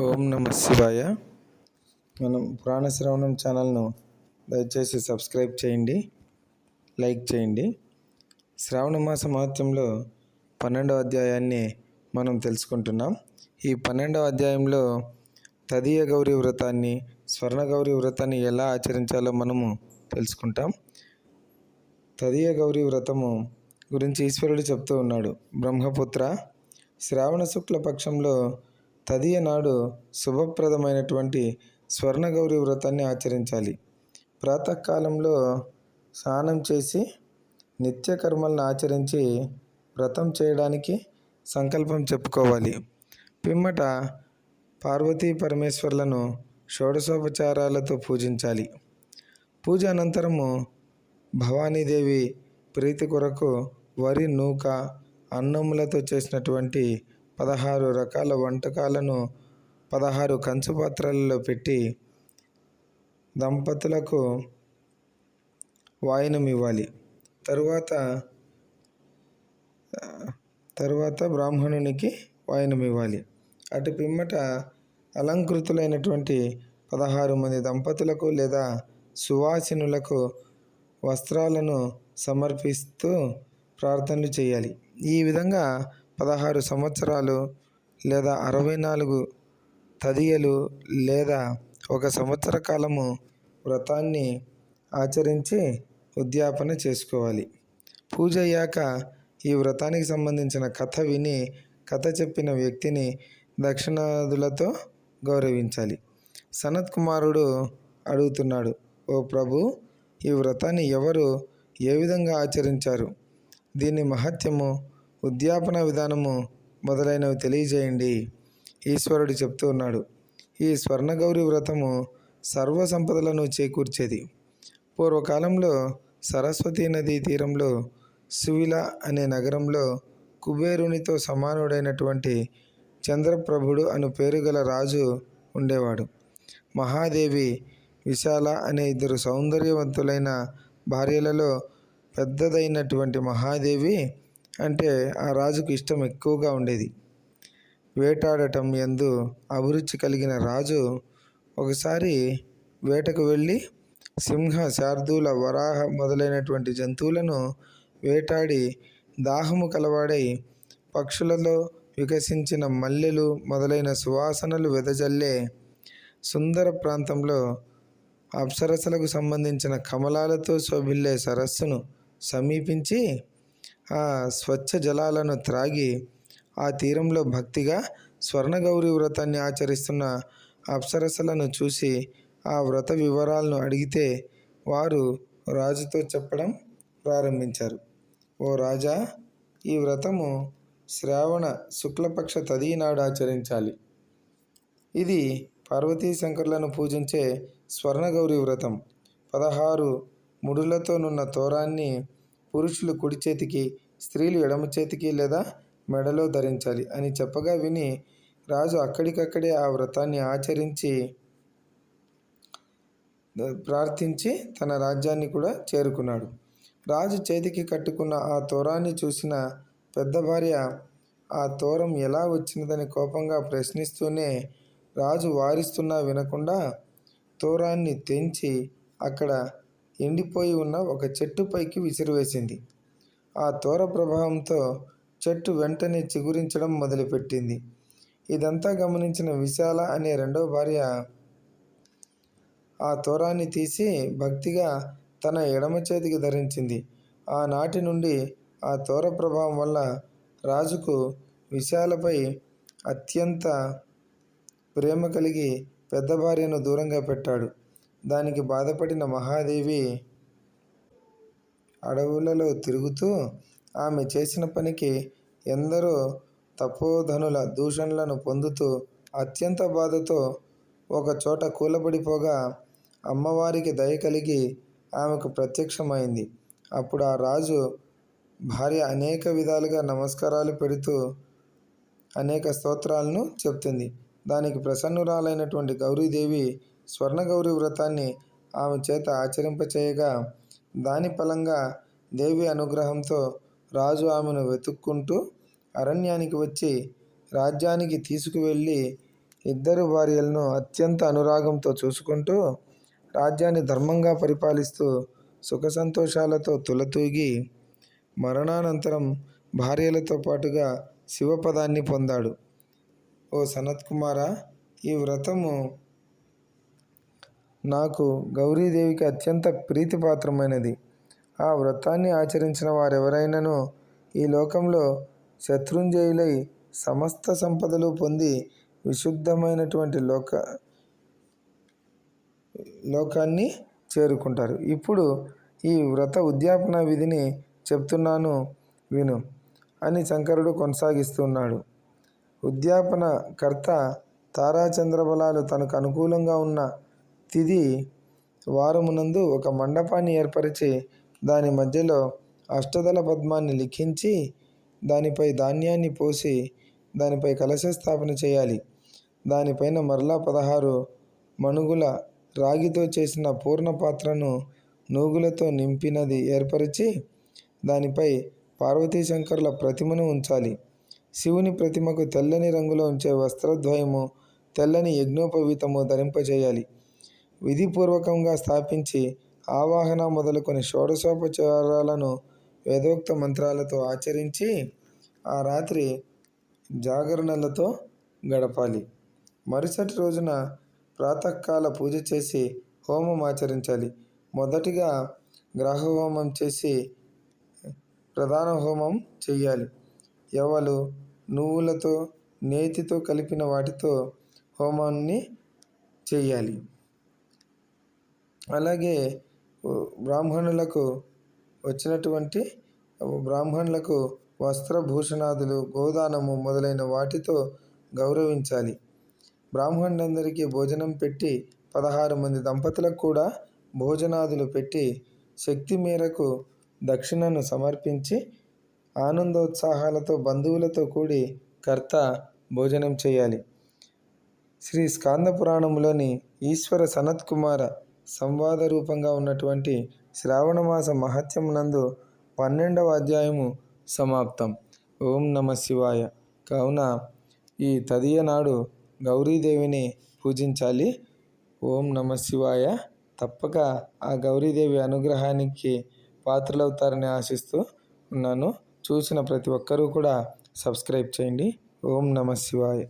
ఓం నమ శివాయ. మనం పురాణ శ్రవణం ఛానల్ను దయచేసి సబ్స్క్రైబ్ చేయండి లైక్ చేయండి. శ్రావణ మాస మహత్యంలో పన్నెండవ అధ్యాయాన్ని మనం తెలుసుకుంటున్నాం. ఈ పన్నెండవ అధ్యాయంలో తదీయ గౌరీ వ్రతాన్ని స్వర్ణ గౌరీ వ్రతాన్ని ఎలా ఆచరించాలో మనము తెలుసుకుంటాం. తదీయ గౌరీ వ్రతము గురించి ఈశ్వరుడు చెప్తూ ఉన్నాడు. బ్రహ్మపుత్ర శ్రావణ శుక్ల పక్షంలో తదియ నాడు శుభప్రదమైనటువంటి స్వర్ణగౌరి వ్రతాన్ని ఆచరించాలి. ప్రాతకాలంలో స్నానం చేసి నిత్యకర్మలను ఆచరించి వ్రతం చేయడానికి సంకల్పం చెప్పుకోవాలి. పిమ్మట పార్వతీ పరమేశ్వర్లను షోడశోపచారాలతో పూజించాలి. పూజ అనంతరము భవానీదేవి ప్రీతి కొరకు వరి నూక అన్నములతో చేసినటువంటి పదహారు రకాల వంటకాలను పదహారు కంచు పాత్రలలో పెట్టి దంపతులకు వాయినం ఇవ్వాలి తరువాత తరువాత బ్రాహ్మణునికి వాయినం ఇవ్వాలి అటు పిమ్మట అలంకృతులైనటువంటి పదహారు మంది దంపతులకు లేదా సువాసినులకు వస్త్రాలను సమర్పిస్తూ ప్రార్థనలు చేయాలి. ఈ విధంగా పదహారు సంవత్సరాలు లేదా అరవై నాలుగు తదియలు లేదా ఒక సంవత్సర కాలము వ్రతాన్ని ఆచరించి ఉద్యాపన చేసుకోవాలి. పూజ అయ్యాక ఈ వ్రతానికి సంబంధించిన కథ విని కథ చెప్పిన వ్యక్తిని దక్షిణాదులతో గౌరవించాలి. సనత్ కుమారుడు అడుగుతున్నాడు ఓ ప్రభు ఈ వ్రతాన్ని ఎవరు ఏ విధంగా ఆచరించారు? దీని మహత్యము ఉద్యాపన విధానము మొదలైనవి తెలియజేయండి. ఈశ్వరుడు చెప్తూ ఉన్నాడు ఈ స్వర్ణగౌరి వ్రతము సర్వ సంపదలను చేకూర్చేది. పూర్వకాలంలో సరస్వతీ నదీ తీరంలో సువిల అనే నగరంలో కుబేరునితో సమానుడైనటువంటి చంద్రప్రభుడు అను పేరు గల రాజు ఉండేవాడు. మహాదేవి విశాల అనే ఇద్దరు సౌందర్యవంతులైన భార్యలలో పెద్దదైనటువంటి మహాదేవి అంటే ఆ రాజుకు ఇష్టం ఎక్కువగా ఉండేది. వేటాడటం ఎందు అభిరుచి కలిగిన రాజు ఒకసారి వేటకు వెళ్ళి సింహ శార్దూల వరాహ మొదలైనటువంటి జంతువులను వేటాడి దాహము కలవాడై పక్షులలో వికసించిన మల్లెలు మొదలైన సువాసనలు వెదజల్లే సుందర ప్రాంతంలో అప్సరసలకు సంబంధించిన కమలాలతో శోభిల్లే సరస్సును సమీపించి ఆ స్వచ్ఛ జలాలను త్రాగి ఆ తీరంలో భక్తిగా స్వర్ణగౌరి వ్రతాన్ని ఆచరిస్తున్న అప్సరసలను చూసి ఆ వ్రత వివరాలను అడిగితే వారు రాజుతో చెప్పడం ప్రారంభించారు. ఓ రాజా ఈ వ్రతము శ్రావణ శుక్లపక్ష తదీనాడు ఆచరించాలి. ఇది పార్వతీ శంకర్లను పూజించే స్వర్ణగౌరి వ్రతం. పదహారు ముడులతోనున్న తోరాన్ని పురుషులు కుడి చేతికి స్త్రీలు ఎడమ చేతికి లేదా మెడలో ధరించాలి అని చెప్పగా విని రాజు అక్కడికక్కడే ఆ వ్రతాన్ని ఆచరించి ప్రార్థించి తన రాజ్యాన్ని కూడా చేరుకున్నాడు. రాజు చేతికి కట్టుకున్న ఆ తోరాన్ని చూసిన పెద్ద భార్య ఆ తోరం ఎలా వచ్చినదని కోపంగా ప్రశ్నిస్తూనే రాజు వారిస్తున్నా వినకుండా తోరాన్ని తెంచి అక్కడ ఎండిపోయి ఉన్న ఒక చెట్టు పైకి విసిరివేసింది. ఆ తోర ప్రభావంతో చెట్టు వెంటనే చిగురించడం మొదలుపెట్టింది. ఇదంతా గమనించిన విశాల అనే రెండవ భార్య ఆ తోరాన్ని తీసి భక్తిగా తన ఎడమ చేతికి ధరించింది. ఆనాటి నుండి ఆ తోర ప్రభావం వల్ల రాజుకు విశాలపై అత్యంత ప్రేమ కలిగి పెద్ద భార్యను దూరంగా పెట్టాడు. దానికి బాధపడిన మహాదేవి అడవులలో తిరుగుతూ ఆమె చేసిన పనికి ఎందరో తపోధనుల దూషణలను పొందుతూ అత్యంత బాధతో ఒక చోట కూలబడిపోగా అమ్మవారికి దయ కలిగి ఆమెకు ప్రత్యక్షమైంది. అప్పుడు ఆ రాజు భార్య అనేక విధాలుగా నమస్కారాలు పెడుతూ అనేక స్తోత్రాలను చెప్తుంది. దానికి ప్రసన్నురాలైనటువంటి గౌరీదేవి స్వర్ణగౌరి వ్రతాన్ని ఆమె చేత ఆచరింపచేయగా దాని ఫలంగా దేవి అనుగ్రహంతో రాజు ఆమెను వెతుక్కుంటూ అరణ్యానికి వచ్చి రాజ్యానికి తీసుకువెళ్ళి ఇద్దరు భార్యలను అత్యంత అనురాగంతో చూసుకుంటూ రాజ్యాన్ని ధర్మంగా పరిపాలిస్తూ సుఖ సంతోషాలతో తులతూగి మరణానంతరం భార్యలతో పాటుగా శివపదాన్ని పొందాడు. ఓ సనత్కుమార ఈ వ్రతము నాకు గౌరీదేవికి అత్యంత ప్రీతిపాత్రమైనది. ఆ వ్రతాన్ని ఆచరించిన వారెవరైనానో ఈ లోకంలో శత్రుంజయులై సమస్త సంపదలు పొంది విశుద్ధమైనటువంటి లోక లోకాన్ని చేరుకుంటారు. ఇప్పుడు ఈ వ్రత ఉద్యాపన విధిని చెప్తున్నాను విను అని శంకరుడు కొనసాగిస్తున్నాడు. ఉద్యాపన కర్త తారాచంద్రబలాలు తనకు అనుకూలంగా ఉన్న తిది వారమునందు ఒక మండపాన్ని ఏర్పరిచి దాని మధ్యలో అష్టదళ పద్మాన్ని లిఖించి దానిపై ధాన్యాన్ని పోసి దానిపై కలశ స్థాపన చేయాలి. దానిపైన మరలా పదహారు మణుగుల రాగితో చేసిన పూర్ణ పాత్రను నూగులతో నింపినది ఏర్పరిచి దానిపై పార్వతీ శంకరుల ప్రతిమను ఉంచాలి. శివుని ప్రతిమకు తెల్లని రంగులో ఉంచే వస్త్రద్వయము తెల్లని యజ్ఞోపవీతము ధరింపజేయాలి. విధిపూర్వకంగా స్థాపించి ఆవాహన మొదలుకొని షోడశోపచారాలను వేదోక్త మంత్రాలతో ఆచరించి ఆ రాత్రి జాగరణలతో గడపాలి. మరుసటి రోజున ప్రాతకాల పూజ చేసి హోమం ఆచరించాలి. మొదటిగా గ్రహ హోమం చేసి ప్రధాన హోమం చేయాలి. ఎవలు నువ్వులతో నేతితో కలిపిన వాటితో హోమాన్ని చేయాలి. అలాగే బ్రాహ్మణులకు వచ్చినటువంటి బ్రాహ్మణులకు వస్త్రభూషణాదులు గోదానము మొదలైన వాటితో గౌరవించాలి. బ్రాహ్మణులందరికీ భోజనం పెట్టి పదహారు మంది దంపతులకు కూడా భోజనాదులు పెట్టి శక్తి మేరకు దక్షిణను సమర్పించి ఆనందోత్సాహాలతో బంధువులతో కూడి కర్త భోజనం చేయాలి. శ్రీ స్కాంద పురాణంలోని ఈశ్వర సనత్ కుమార సంవాద రూపంగా ఉన్నటువంటి శ్రావణమాస మహత్యం నందు పన్నెండవ అధ్యాయము సమాప్తం. ఓం నమ శివాయ. కావున ఈ తదియ నాడు గౌరీదేవిని పూజించాలి. ఓం నమ శివాయ. తప్పక ఆ గౌరీదేవి అనుగ్రహానికి పాత్రలవుతారని ఆశిస్తూ ఉన్నాను. చూసిన ప్రతి ఒక్కరూ కూడా సబ్స్క్రైబ్ చేయండి. ఓం నమ శివాయ.